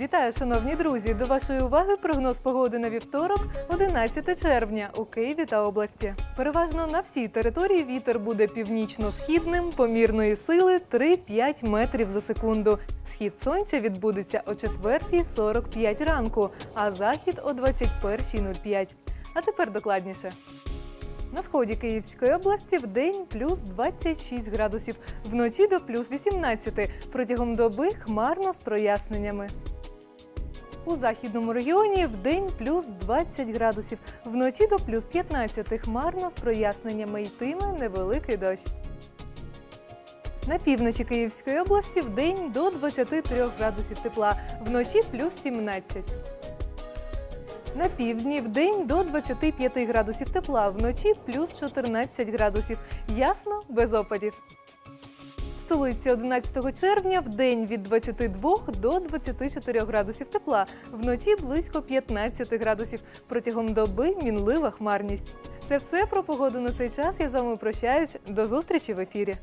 Вітаю, шановні друзі! До вашої уваги прогноз погоди на вівторок, 11 червня, у Києві та області. Переважно на всій території вітер буде північно-східним, помірної сили 3-5 метрів за секунду. Схід сонця відбудеться о 4.45 ранку, а захід о 21.05. А тепер докладніше. На сході Київської області в день плюс 26 градусів, вночі до плюс 18, протягом доби хмарно з проясненнями. У західному регіоні в день плюс 20 градусів, вночі до плюс 15, хмарно з проясненнями йтиме невеликий дощ. На півночі Київської області в день до 23 градусів тепла, вночі плюс 17. На півдні в день до 25 градусів тепла, вночі плюс 14 градусів. Ясно, без опадів. В столиці 11 червня в день від 22 до 24 градусів тепла, вночі близько 15 градусів. Протягом доби мінлива хмарність. Це все про погоду на цей час. Я з вами прощаюсь. До зустрічі в ефірі.